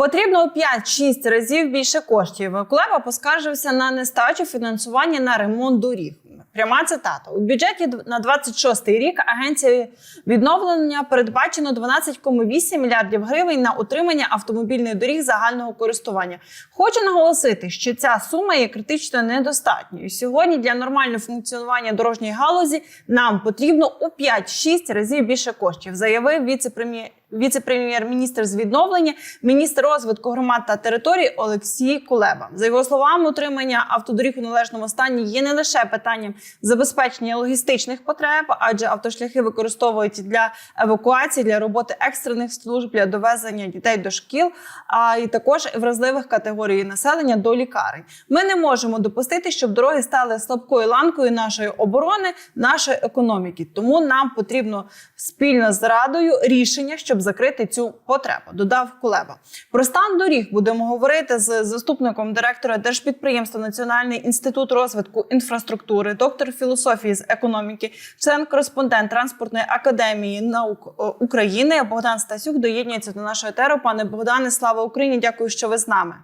Потрібно у 5-6 разів більше коштів. Кулеба поскаржився на нестачу фінансування на ремонт доріг. Пряма цитата у бюджеті на 26-й рік агенція відновлення передбачено 12,8 мільярдів гривень на утримання автомобільних доріг загального користування. Хочу наголосити, що ця сума є критично недостатньою. Сьогодні для нормального функціонування дорожньої галузі нам потрібно у 5-6 разів більше коштів, заявив віце-прем'єр. Віце-прем'єр-міністр з відновлення, міністр розвитку громад та територій Олексій Кулеба. За його словами, утримання автодоріг у належному стані є не лише питанням забезпечення логістичних потреб, адже автошляхи використовують для евакуації, для роботи екстрених служб, для довезення дітей до шкіл, а і також вразливих категорій населення до лікарень. Ми не можемо допустити, щоб дороги стали слабкою ланкою нашої оборони, нашої економіки. Тому нам потрібно спільно з радою рішення, щоб закрити цю потребу. Додав Кулеба. Про стан доріг будемо говорити з заступником директора держпідприємства Національний інститут розвитку інфраструктури, доктор філософії з економіки, член кореспондент транспортної академії наук е, України Богдан Стасюк доєднується до нашого етеру. Пане Богдане, слава Україні! Дякую, що ви з нами.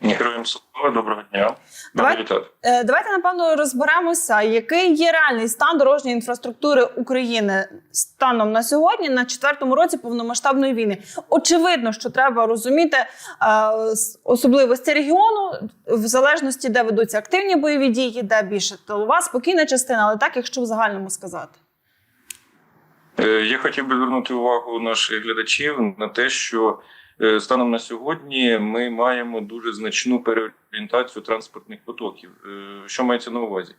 Героям слава, доброго дня. Давай-. Е, Давайте напевно розберемося, який є реальний стан дорожньої інфраструктури України станом на сьогодні, на четвертому році повномасштабної війни. Очевидно, що треба розуміти е, особливості регіону, в залежності, де ведуться активні бойові дії, де більше тилова, спокійна частина, але так, якщо в загальному сказати. Е, Я хотів би звернути увагу наших глядачів на те, що станом на сьогодні ми маємо дуже значну переорієнтацію транспортних потоків. Е, Що мається на увазі?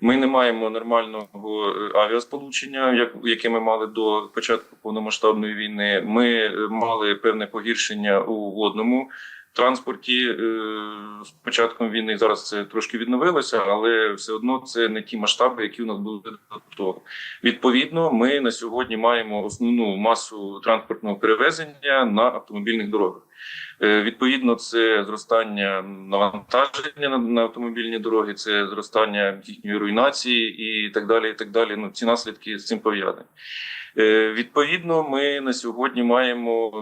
Ми не маємо нормального е, авіасполучення, як яке ми мали до початку повномасштабної війни. Ми е, мали певне погіршення у водному транспорті е, з початком війни. Зараз це трошки відновилося, але все одно це не ті масштаби, які у нас були до того. Відповідно, ми на сьогодні маємо основну масу транспортного перевезення на автомобільних дорогах. Е, Відповідно, це зростання навантаження на, на автомобільні дороги, це зростання їхньої руйнації і так далі. І так далі. Ну ці наслідки з цим пов'язані. Е, Відповідно, ми на сьогодні маємо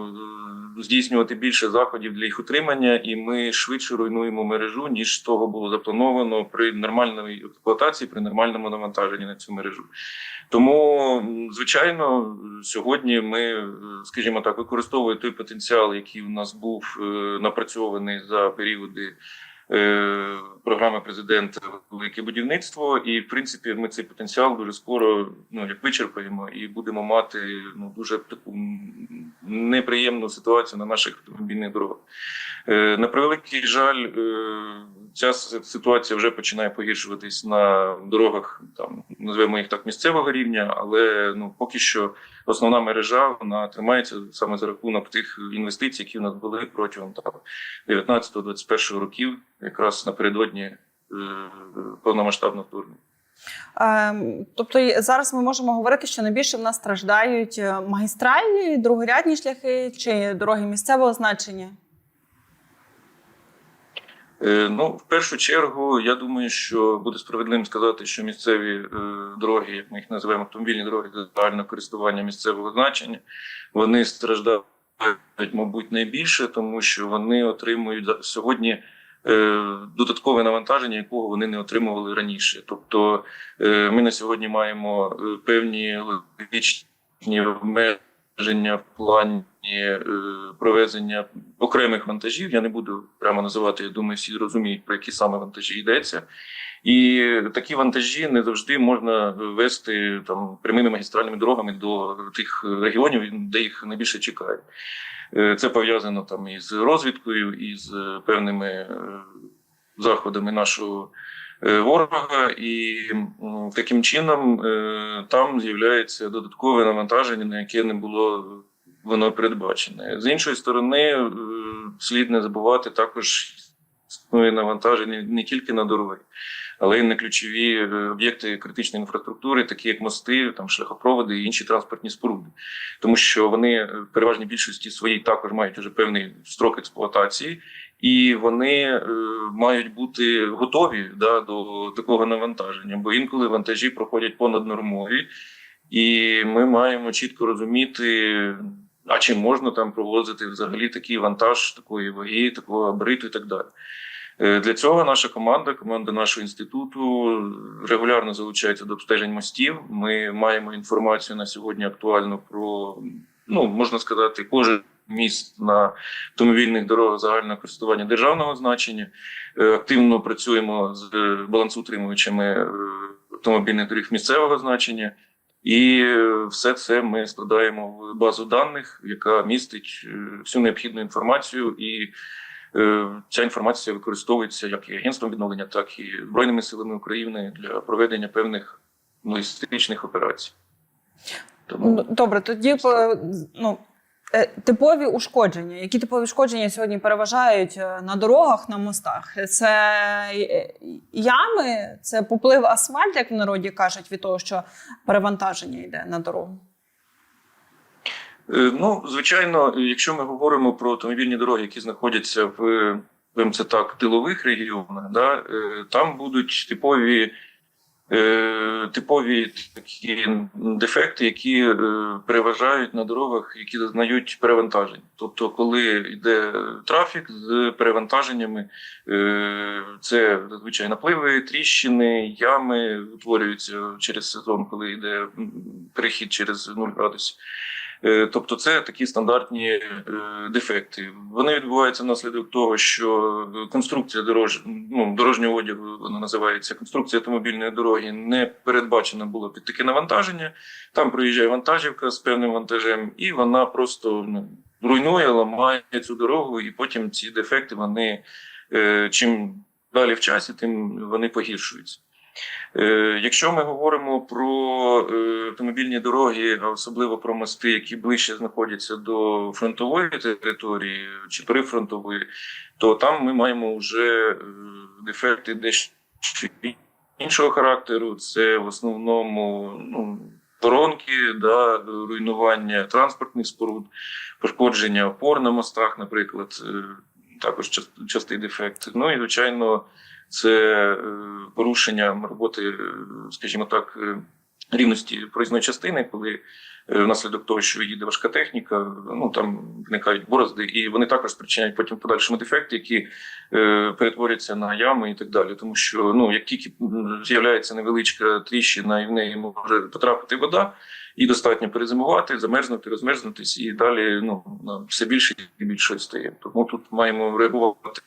е, здійснювати більше заходів для їх утримання, і ми швидше руйнуємо мережу, ніж того було заплановано при нормальній експлуатації, при нормальному навантаженні на цю мережу. Тому, звичайно, сьогодні ми, е, скажімо так, використовуємо той потенціал, який у нас був напрацьований за періоди. Е, Програми президента Велике будівництво, і в принципі ми цей потенціал дуже скоро ну як вичерпаємо, і будемо мати ну дуже таку неприємну ситуацію на наших автомобільних дорогах. Е, На превеликий жаль, е, ця ситуація вже починає погіршуватись на дорогах, там називаємо їх так місцевого рівня, але ну поки що основна мережа вона тримається саме за рахунок тих інвестицій, які в нас були протягом там 19-21 років, якраз напередодні е, повномасштабного вторгнення. Ем, Тобто зараз ми можемо говорити, що найбільше в нас страждають е, магістральні, другорядні шляхи чи дороги місцевого значення. Е, Ну, в першу чергу, я думаю, що буде справедливим сказати, що місцеві е, дороги, як ми їх називаємо, автомобільні дороги загального користування місцевого значення, вони страждають, мабуть, найбільше, тому що вони отримують сьогодні е, додаткове навантаження, якого вони не отримували раніше. Тобто, ми на сьогодні маємо певні логічні обмеження в плані е, провезення окремих вантажів. Я не буду прямо називати, я думаю, всі розуміють, про які саме вантажі йдеться. І такі вантажі не завжди можна вести там прямими магістральними дорогами до тих регіонів, де їх найбільше чекають. Е, Це пов'язано там із розвідкою, і з певними е, заходами нашого е, ворога, і таким чином е, там з'являється додаткове навантаження, на яке не було воно передбачене. З іншої сторони, е, слід не забувати також навантаження не тільки на дороги, але й на ключові е, об'єкти критичної інфраструктури, такі як мости, там шляхопроводи і інші транспортні споруди, тому що вони е, в переважній більшості своїй також мають вже певний строк експлуатації. І вони е, мають бути готові да, до такого навантаження, бо інколи вантажі проходять понаднормові, і ми маємо чітко розуміти, а чи можна там провозити взагалі такий вантаж такої ваги, такого габариту і так далі. Е, Для цього наша команда, команда нашого інституту регулярно залучається до обстежень мостів. Ми маємо інформацію на сьогодні актуальну про, ну можна сказати, кожен міст на автомобільних дорогах загального користування державного значення. Е, Активно працюємо з балансоутримувачами е, автомобільних доріг місцевого значення. І е, все це ми складаємо в базу даних, яка містить е, всю необхідну інформацію, і е, ця інформація використовується як і агентством відновлення, так і збройними силами України для проведення певних логістичних операцій. Тому Ну, Добре, тоді ну, е, типові ушкодження. Які типові ушкодження сьогодні переважають е, на дорогах, на мостах? Це е, ями, це поплив асфальт, як в народі кажуть, від того, що перевантаження йде на дорогу. Е, Ну, звичайно, якщо ми говоримо про автомобільні дороги, які знаходяться в це так, тилових регіонах, да, е, там будуть типові, е, типові такі дефекти, які е, переважають на дорогах, які зазнають перевантажень. Тобто, коли йде трафік з перевантаженнями, е, це зазвичай напливи, тріщини, ями утворюються через сезон, коли йде перехід через 0 градусів. Е, Тобто, це такі стандартні е, дефекти. Вони відбуваються внаслідок того, що конструкція дорож... ну, дорожнього одягу, вона називається конструкція автомобільної дороги, не передбачена була під таке навантаження. Там проїжджає вантажівка з певним вантажем, і вона просто ну, руйнує, ламає цю дорогу, і потім ці дефекти вони е, чим далі в часі, тим вони погіршуються. Е, Якщо ми говоримо про е, автомобільні дороги, а особливо про мости, які ближче знаходяться до фронтової території чи прифронтової, то там ми маємо вже е, дефекти дещо іншого характеру. Це в основному ну, воронки, да, руйнування транспортних споруд, пошкодження опор на мостах, наприклад, також част- частий дефект. Ну і звичайно це е, порушення роботи, е, скажімо так, е, рівності проїзної частини, коли внаслідок того, що їде важка техніка, ну там виникають борозди, і вони також спричиняють потім подальшому дефекти, які е, перетворюються на ями і так далі. Тому що ну як тільки з'являється невеличка тріщина, і в неї може потрапити вода. І достатньо перезимувати, замерзнути, розмерзнутись, і далі ну все більше і більше стає. Тому тут маємо реагувати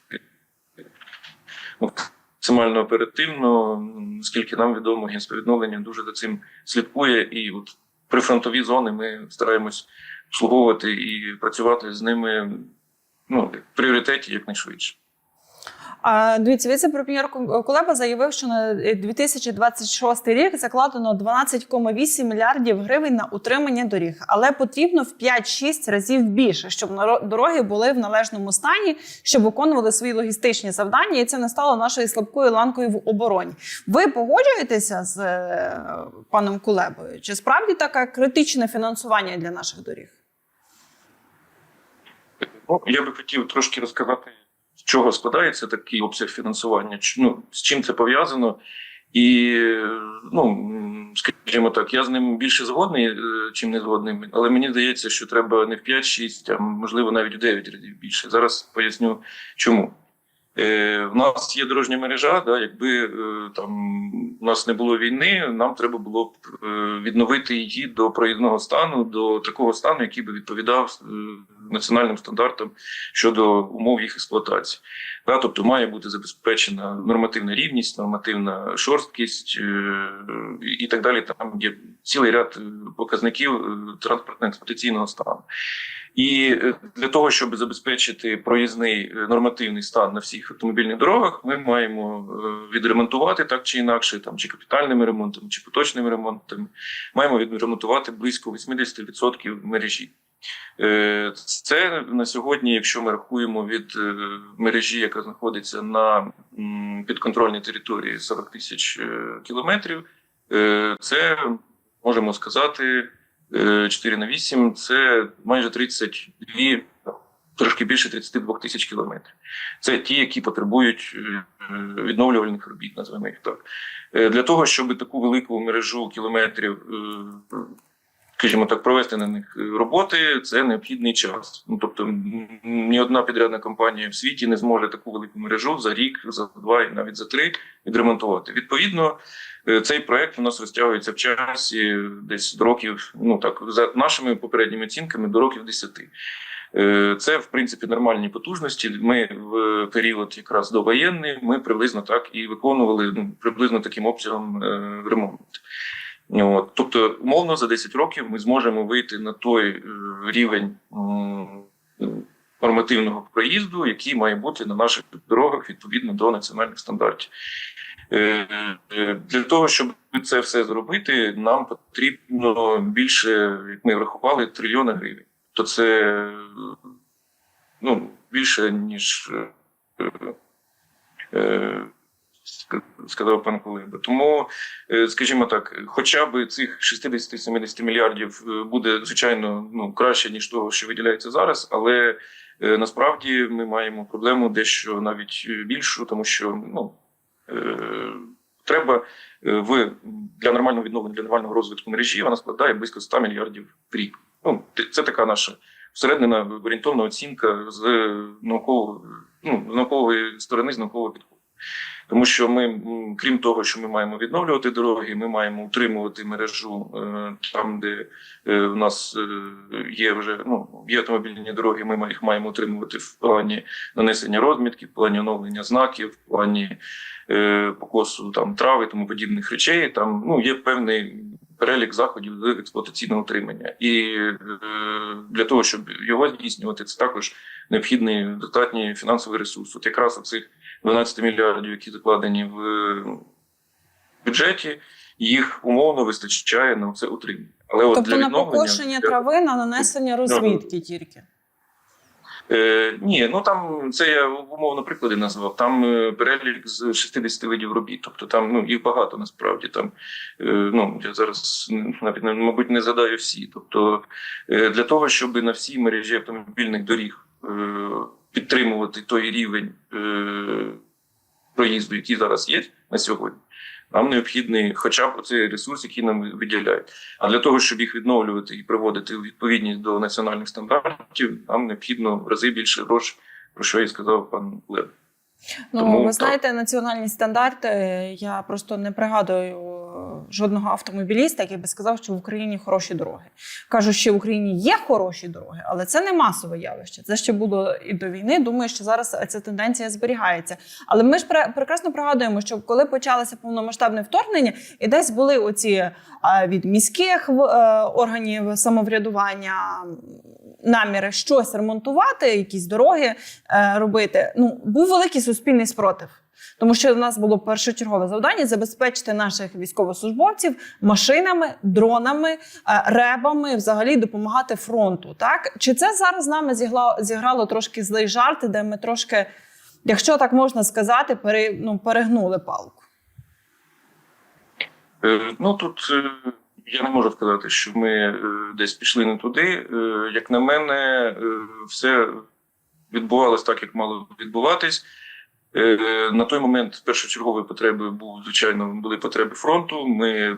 максимально оперативно, Наскільки нам відомо, генсповідновлення дуже за цим слідкує. І от прифронтові зони ми стараємось обслуговувати і працювати з ними ну, в пріоритеті якнайшвидше. Дивіться, віце-прем'єр Кулеба заявив, що на 2026 рік закладено 12,8 мільярдів гривень на утримання доріг, але потрібно в 5-6 разів більше, щоб дороги були в належному стані, щоб виконували свої логістичні завдання, і це не стало нашою слабкою ланкою в обороні. Ви погоджуєтеся з е, паном Кулебою? Чи справді таке критичне фінансування для наших доріг? Ну, я би хотів трошки розказати, чого складається такий обсяг фінансування, ну, з чим це пов'язано. І, ну, скажімо так, я з ним більше згодний, е, чим не згодний, але мені здається, що треба не в 5-6, а можливо навіть в 9 разів більше. Зараз поясню чому. Е, в нас є дорожня мережа, да, якби е, там у нас не було війни, нам треба було б е, відновити її до проїзного стану, до такого стану, який би відповідав е, національним стандартам щодо умов їх експлуатації. Да, тобто має бути забезпечена нормативна рівність, нормативна шорсткість і так далі. Там є цілий ряд показників транспортно-експлуатаційного стану. І е, для того, щоб забезпечити проїзний е, нормативний стан на всіх автомобільних дорогах, ми маємо е, відремонтувати так чи інакше, там чи капітальними ремонтами, чи поточними ремонтами. Маємо відремонтувати близько 80% мережі. Це на сьогодні, якщо ми рахуємо від мережі, яка знаходиться на підконтрольній території 40 тисяч кілометрів, це можемо сказати. Е, 4 на 8 – це майже 32, трошки більше 32 тисяч кілометрів. Це ті, які потребують е, е, відновлювальних робіт, називаємо їх так. Е, Для того, щоб таку велику мережу кілометрів е, скажімо так, провести на них е, роботи, це необхідний час. Ну тобто, ні одна підрядна компанія в світі не зможе таку велику мережу за рік, за два і навіть за три відремонтувати. Відповідно, е, цей проект у нас розтягується в часі десь до років, ну так за нашими попередніми оцінками, до років 10. Е, Це в принципі нормальні потужності. Ми в період якраз довоєнний, ми приблизно так і виконували ну, приблизно таким обсягом ремонт. От, тобто, умовно, за 10 років ми зможемо вийти на той е, рівень нормативного проїзду, який має бути на наших дорогах відповідно до національних стандартів. Е, е, Для того, щоб це все зробити, нам потрібно більше, як ми врахували, трильйона гривень. То це ну, більше, ніж сказав пан Колиба. Тому, е, скажімо так, хоча б цих 60-70 мільярдів е, буде, звичайно, ну, краще, ніж того, що виділяється зараз, але е, насправді ми маємо проблему дещо навіть більшу, тому що ну, треба в для нормального відновлення, для нормального розвитку мережі вона складає близько 100 мільярдів в рік. Ну, це така наша всередина орієнтовна оцінка з наукової, ну, наукової сторони, з наукового підходу. Тому що ми, крім того, що ми маємо відновлювати дороги, ми маємо утримувати мережу е, там, де е, в нас е, є вже ну, є автомобільні дороги, ми їх маємо утримувати в плані нанесення розмітків, в плані оновлення знаків, в плані покосу там трави, тому подібних речей. Там ну є певний перелік заходів з експлуатаційного утримання, і для того, щоб його здійснювати, це також необхідний достатній фінансовий ресурс. От якраз оцих 12 мільярдів, які закладені в бюджеті, їх умовно вистачає на це утримання. Але от Тобто для на покошення трави, на нанесення розвідки тільки. Е, ні, ну там це я умовно приклади назвав. Там е, перелік з 60 видів робіт. Тобто там ну їх багато насправді. Там е, ну я зараз навіть не- мабуть не згадаю всі. Тобто е, для того, щоб на всій мережі автомобільних доріг е, підтримувати той рівень е, проїзду, який зараз є на сьогодні. Нам необхідний хоча б цей ресурс, який нам виділяють. А для того, щоб їх відновлювати і приводити у відповідність до національних стандартів, нам необхідно в рази більше грошей, про що і сказав пан Лев. Ну, Тому ви так. знаєте, національні стандарти. Я просто не пригадую жодного автомобіліста, який би сказав, що в Україні хороші дороги. Кажуть, що в Україні є хороші дороги, але це не масове явище. Це ще було і до війни. Думаю, що зараз ця тенденція зберігається. Але ми ж прекрасно пригадуємо, що коли почалося повномасштабне вторгнення, і десь були оці е, від міських е, органів самоврядування наміри щось ремонтувати, якісь дороги е, робити. Ну був великий суспільний спротив. Тому що в нас було першочергове завдання забезпечити наших військовослужбовців машинами, дронами, е, ребами, взагалі допомагати фронту. Так чи це зараз з нами зіграло, зіграло трошки злий жарт, де ми трошки, якщо так можна сказати, пере, ну, перегнули палку? Е, Ну тут е, я не можу сказати, що ми десь пішли не туди. Як на мене, все відбувалось так, як мало відбуватись. Е, На той момент першочергові потреби був, звичайно, були потреби фронту. Ми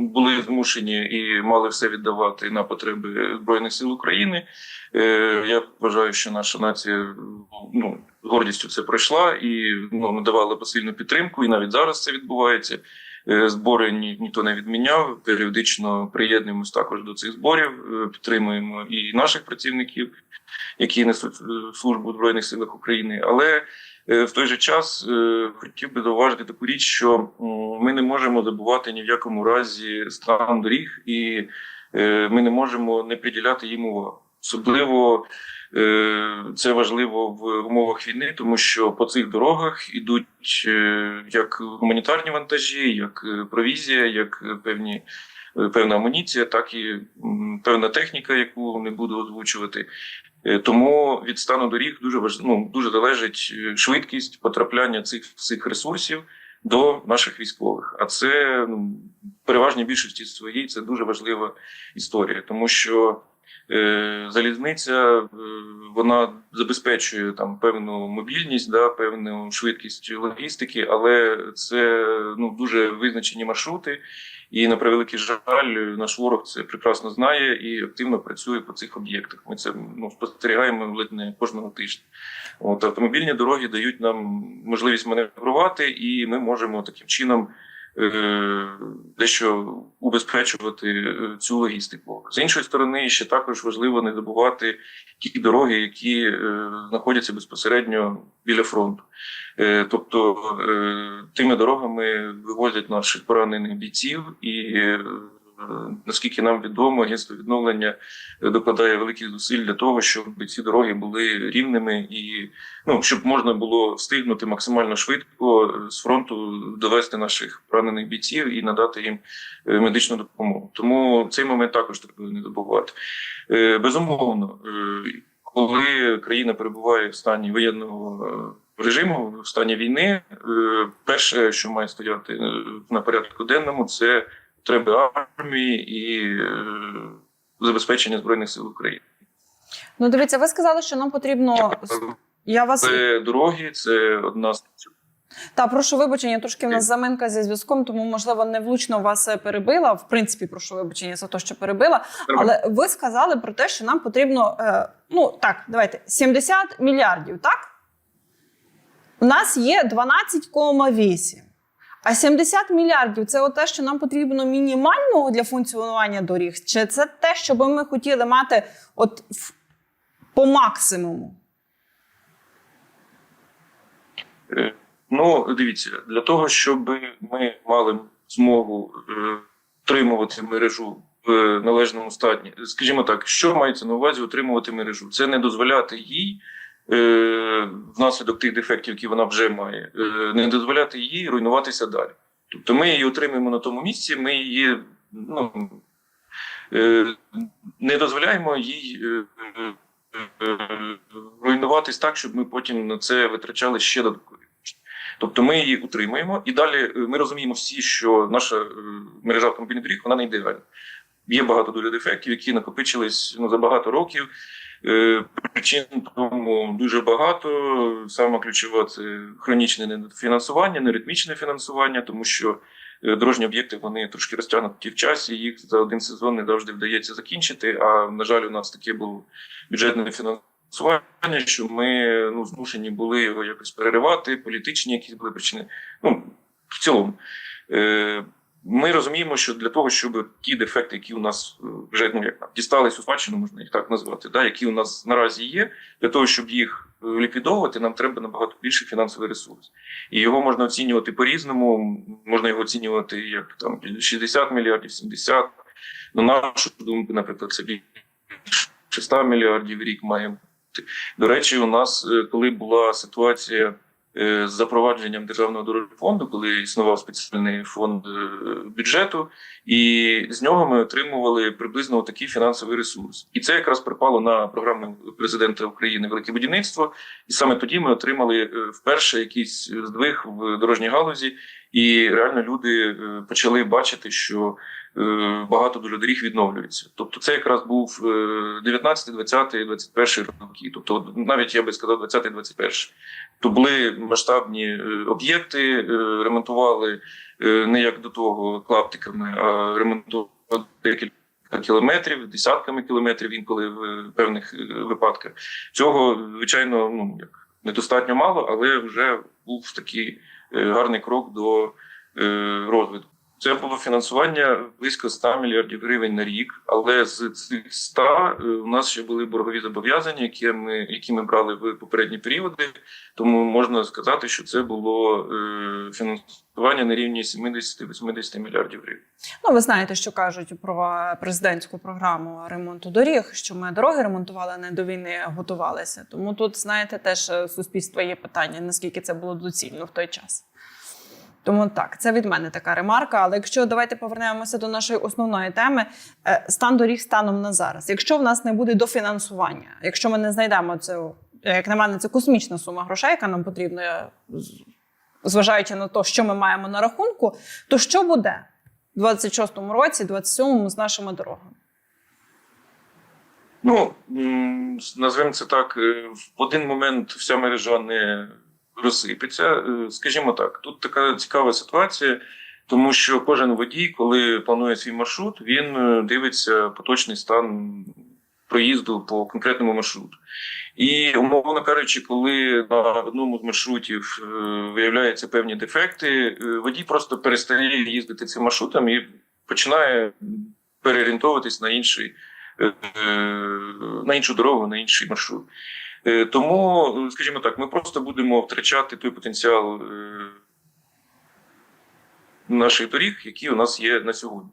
були змушені і мали все віддавати на потреби Збройних сил України. Е, Я вважаю, що наша нація ну, з гордістю це пройшла і ну, надавала посильну підтримку, і навіть зараз це відбувається. Е, Збори ні, ніхто не відміняв. Періодично приєднуємось також до цих зборів, підтримуємо і наших працівників, які несуть службу Збройних силах України. Але в той же час е, хотів би зауважити таку річ, що ми не можемо забувати ні в якому разі стан доріг, і е, ми не можемо не приділяти їм увагу. Особливо е, це важливо в умовах війни, тому що по цих дорогах ідуть е, як гуманітарні вантажі, як е, провізія, як е, певні. е, Певна амуніція, так і певна техніка, яку не буду озвучувати. Е, Тому від стану доріг дуже важ... ну, дуже залежить е, швидкість потрапляння цих цих ресурсів до наших військових. А це ну, переважній більшості своїй це дуже важлива історія, тому що е, залізниця е, вона забезпечує там певну мобільність, да, певну швидкість логістики, але це ну, дуже визначені маршрути. І на превеликий жаль, наш ворог це прекрасно знає і активно працює по цих об'єктах. Ми це ну, спостерігаємо ледь не кожного тижня. От автомобільні дороги дають нам можливість маневрувати, і ми можемо таким чином дещо убезпечувати е, цю логістику. З іншої сторони, ще також важливо не забувати ті дороги, які е, знаходяться безпосередньо біля фронту. Е, тобто е, тими дорогами вивозять наших поранених бійців, і е, наскільки нам відомо, агентство відновлення докладає великих зусиль для того, щоб ці дороги були рівними і ну щоб можна було встигнути максимально швидко з фронту довести наших поранених бійців і надати їм е, медичну допомогу. Тому цей момент також треба не забувати. Е, Безумовно, е, коли країна перебуває в стані воєнного режиму, в стані війни, перше, що має стояти на порядку денному, це потреби армії і е, забезпечення збройних сил України. Ну, дивіться, ви сказали, що нам потрібно. Я вас Це дороги, це одна з та прошу вибачення. Трошки в нас заминка зі зв'язком, тому можливо невлучно вас е, перебила. В принципі, прошу вибачення за те, що перебила. Але ви сказали про те, що нам потрібно. е, ну так, давайте 70 мільярдів. Так у нас є 12,8. А 70 мільярдів це те, що нам потрібно мінімального для функціонування доріг? Чи це те, що би ми хотіли мати от по максимуму? Е, Ну, дивіться, для того, щоб ми мали змогу е, утримувати мережу в належному стані, скажімо так, що мається на увазі утримувати мережу? Це не дозволяти їй. Е, Внаслідок тих дефектів, які вона вже має, е, не дозволяти їй руйнуватися далі. Тобто ми її утримуємо на тому місці, ми її ну, е, не дозволяємо їй руйнуватись так, щоб ми потім на це витрачали ще додаткові. Тобто ми її утримуємо, і далі ми розуміємо всі, що наша мережа автомобільних доріг вона не ідеальна. Є багато дуже дефектів, які накопичились ну, за багато років. Е, Причин тому дуже багато. Саме ключова це хронічне недофінансування, неритмічне фінансування, тому що е, дорожні об'єкти вони трошки розтягнуті в часі. Їх за один сезон не завжди вдається закінчити. А на жаль, у нас таке було бюджетне фінансування, що ми ну, змушені були його якось переривати, політичні якісь були причини. Ну в цілому. Ми розуміємо, що для того, щоб ті дефекти, які у нас е, вже ну як дістались у спадщину, можна їх так назвати, да, які у нас наразі є, для того, щоб їх е, ліквідовувати, нам треба набагато більший фінансовий ресурс. І його можна оцінювати по-різному. Можна його оцінювати як там 60 мільярдів, 70. На нашу думку, наприклад, це більше 100 мільярдів в рік має бути. До речі, у нас, е, коли була ситуація з запровадженням державного дорожнього фонду, коли існував спеціальний фонд е, бюджету, і з нього ми отримували приблизно такий фінансовий ресурс. І це якраз припало на програму президента України Велике будівництво. І саме тоді ми отримали е, вперше якийсь здвиг в дорожній галузі, і реально люди е, почали бачити, що е, багато дуже доріг відновлюється. Тобто, це якраз був е, 19, 20, 21 роки. Тобто, навіть я би сказав, 20, 21. То були масштабні е, об'єкти, ремонтували не як до того клаптиками, а ремонтували декілька кілометрів, десятками кілометрів інколи в певних випадках. Цього, звичайно, ну як недостатньо мало, але вже був такий гарний крок до е, розвитку. Це було фінансування близько 100 мільярдів гривень на рік, але з цих 100 е, у нас ще були боргові зобов'язання, які ми, які ми брали в попередні періоди. Тому можна сказати, що це було е, фінансування на рівні 70-80 мільярдів гривень. Ну, ви знаєте, що кажуть про президентську програму ремонту доріг, що ми дороги ремонтували, не до війни готувалися. Тому тут, знаєте, теж е, суспільство є питання, наскільки це було доцільно в той час. Тому так, це від мене така ремарка. Але якщо давайте повернемося до нашої основної теми, е, стан доріг станом на зараз. Якщо в нас не буде дофінансування, якщо ми не знайдемо цю, як на мене, це космічна сума грошей, яка нам потрібна, зважаючи на те, що ми маємо на рахунку, то що буде в 26-му році, 27-му з нашими дорогами? Ну назвемо це так. е, В один момент вся мережа не розсипеться. Е, Скажімо так, тут така цікава ситуація, Тому що кожен водій, коли планує свій маршрут, він е, дивиться поточний стан проїзду по конкретному маршруту. І умовно кажучи, коли на одному з маршрутів е, виявляються певні дефекти, е, водій просто перестає їздити цим маршрутом і починає переорієнтовуватись на інший е, на іншу дорогу, на інший маршрут. Тому, скажімо так, ми просто будемо втрачати той потенціал наших доріг, які у нас є на сьогодні.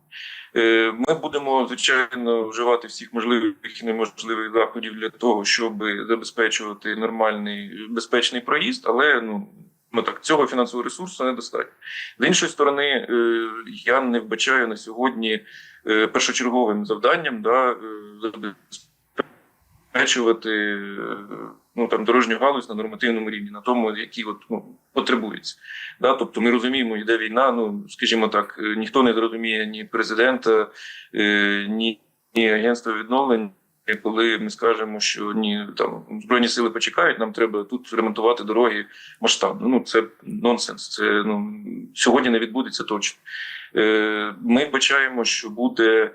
Е, Ми будемо звичайно вживати всіх можливих і неможливих заходів для того, щоб забезпечувати нормальний безпечний проїзд, але ну. Ну так, цього фінансового ресурсу недостатньо. З іншої сторони, е, я не вбачаю на сьогодні е, першочерговим завданням да, забезпечувати ну, там, дорожню галузь на нормативному рівні, на тому, який от, ну, потребується. Да? Тобто ми розуміємо, йде війна, ну, скажімо так, е, ніхто не зрозуміє ні президента, е, ні, ні агентства відновлення. Коли ми скажемо, що ні, там збройні сили почекають, нам треба тут ремонтувати дороги масштабно. Ну це нонсенс. Це ну сьогодні не відбудеться точно. Е, Ми бачаємо, що буде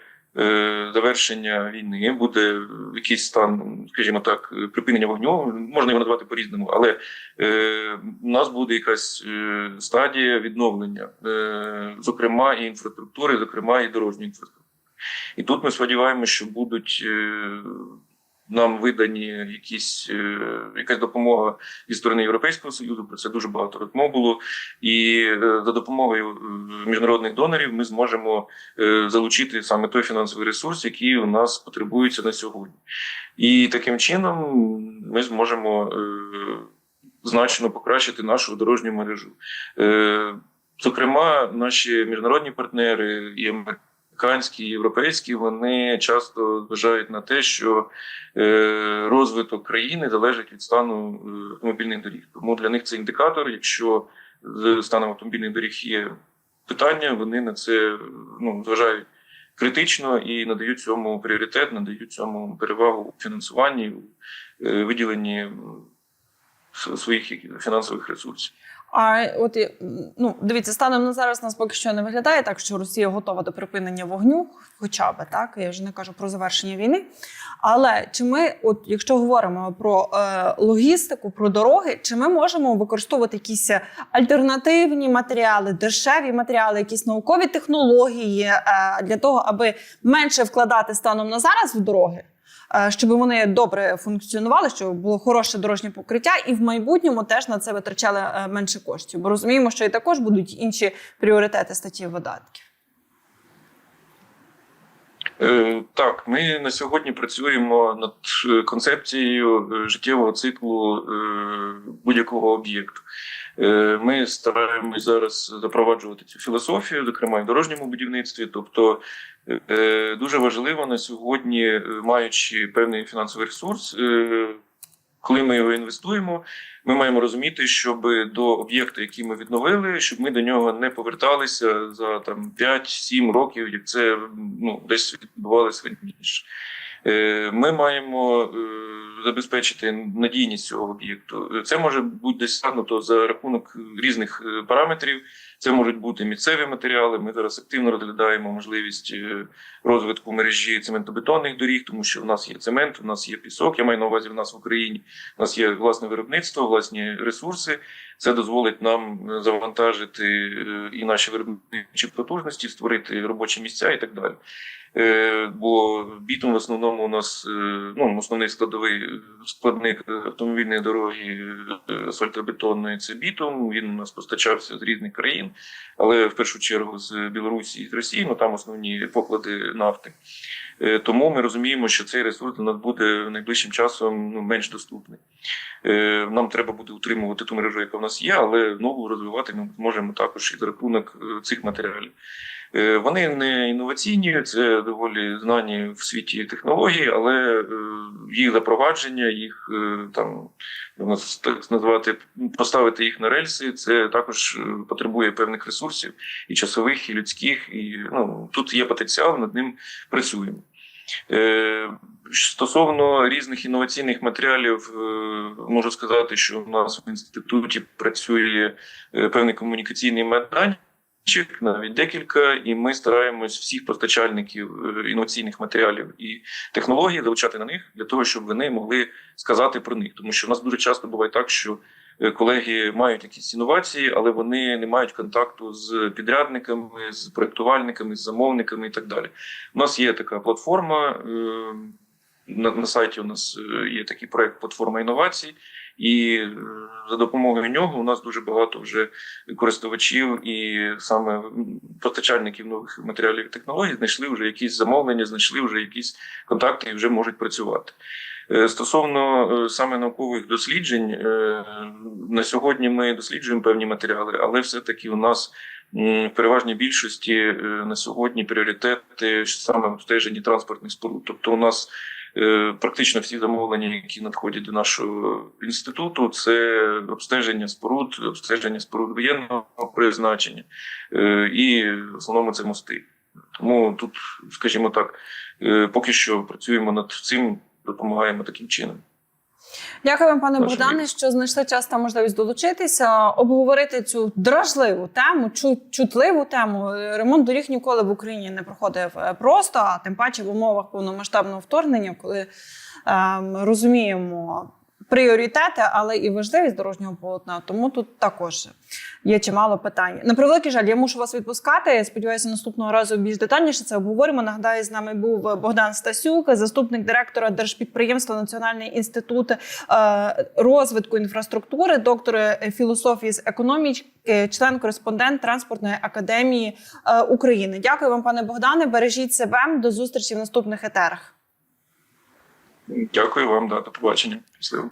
завершення війни, буде якийсь стан, скажімо так, припинення вогню. Можна його назвати по-різному, але е, у нас буде якась е, стадія відновлення, е, зокрема і інфраструктури, зокрема і дорожньої інфраструктури. І тут ми сподіваємося, що будуть е, нам видані якісь, е, якась допомога зі сторони Європейського Союзу. Про це дуже багато розмов було. І е, за допомогою е, міжнародних донорів ми зможемо залучити саме той фінансовий ресурс, який у нас потребується на сьогодні. І таким чином ми зможемо значно покращити нашу дорожню мережу. Зокрема, наші міжнародні партнери і американські, європейські, вони часто зважають на те, що е, розвиток країни залежить від стану е, автомобільних доріг. Тому для них це індикатор. Якщо з станом автомобільних доріг є питання, вони на це ну, зважають критично і надають цьому пріоритет, надають цьому перевагу у фінансуванні, у е, виділенні своїх фінансових ресурсів. А от ну дивіться, станом на зараз нас поки що не виглядає так, що Росія готова до припинення вогню, хоча б так. Я вже не кажу про завершення війни. Але чи ми, от якщо говоримо про е, логістику, про дороги, чи ми можемо використовувати якісь альтернативні матеріали, дешеві матеріали, якісь наукові технології е, для того, аби менше вкладати станом на зараз в дороги? Е, Щоб вони добре функціонували, щоб було хороше дорожнє покриття, і в майбутньому теж на це витрачали е, менше коштів. Бо розуміємо, що і також будуть інші пріоритети статті видатків. Е, Так, ми на сьогодні працюємо над концепцією життєвого циклу будь-якого об'єкту. Е, Ми стараємось зараз запроваджувати цю філософію, зокрема і в дорожньому будівництві. Тобто е, дуже важливо на сьогодні, е, маючи певний фінансовий ресурс, коли ми його інвестуємо, ми маємо розуміти, щоб до об'єкту, який ми відновили, щоб ми до нього не поверталися за там 5-7 років, як це ну, десь відбувалося раніше. Е, Ми маємо е, забезпечити надійність цього об'єкту. Це може бути досягнуто за рахунок різних е, параметрів. Це можуть бути місцеві матеріали. Ми зараз активно розглядаємо можливість е, розвитку мережі цементобетонних доріг, тому що в нас є цемент, у нас є пісок. Я маю на увазі в нас в Україні. У нас є власне виробництво, власні ресурси. Це дозволить нам завантажити е, і наші виробничі потужності, створити робочі місця і так далі. Е, Бо бітум в основному у нас е, ну, основний складовий е, складник автомобільної дороги е, асфальтобетонної це бітум. Він у нас постачався з різних країн, але в першу чергу з Білорусі і з Росії, ну там основні поклади нафти. Е, Тому ми розуміємо, що цей ресурс для нас буде найближчим часом ну, менш доступний. Е, Нам треба буде утримувати ту мережу, яка в нас є, але нову розвивати ми зможемо також і за рахунок е, цих матеріалів. Е, Вони не інноваційні, це доволі знані в світі технології, але е, їх запровадження, їх е, там так назвати, поставити їх на рельси, це також потребує певних ресурсів і часових, і людських. І ну тут є потенціал, над ним працюємо. Стосовно різних інноваційних матеріалів, можу сказати, що у нас в інституті працює певний комунікаційний майданчик, навіть декілька, і ми стараємось всіх постачальників е, інноваційних матеріалів і технологій залучати на них для того, щоб вони могли сказати про них. Тому що в нас дуже часто буває так, що е, колеги мають якісь інновації, але вони не мають контакту з підрядниками, з проектувальниками, з замовниками і так далі. У нас є така платформа. е, На, на сайті у нас є такий проект платформа інновацій, і е, за допомогою нього у нас дуже багато вже користувачів і саме постачальників нових матеріалів і технологій знайшли вже якісь замовлення, знайшли вже якісь контакти і вже можуть працювати. Е, Стосовно е, саме наукових досліджень, на сьогодні ми досліджуємо певні матеріали, але все-таки у нас в переважній більшості на сьогодні пріоритети саме обстеження транспортних споруд. Тобто, у нас практично всі замовлення, які надходять до нашого інституту, це обстеження споруд, обстеження споруд воєнного призначення, е, і в основному це мости. Тому тут, скажімо так, е, поки що працюємо над цим, допомагаємо таким чином. Дякую вам, пане Прошу, Богдане, що знайшли час та можливість долучитися, обговорити цю дражливу тему, чу- чутливу тему. Ремонт доріг ніколи в Україні не проходив е, просто, а тим паче в умовах повномасштабного вторгнення, коли ем, розуміємо. Пріоритети, але і важливість дорожнього полотна. Тому тут також є чимало питань. На превеликий жаль, я мушу вас відпускати. Сподіваюся, наступного разу більш детальніше це обговоримо. Нагадаю, з нами був Богдан Стасюк, заступник директора держпідприємства Національний інститут е, розвитку інфраструктури, доктор філософії з економіки, член кореспондент транспортної академії е, України. Дякую вам, пане Богдане. Бережіть себе. До зустрічі в наступних етерах. Дякую вам, да, до побачення. Щасливо.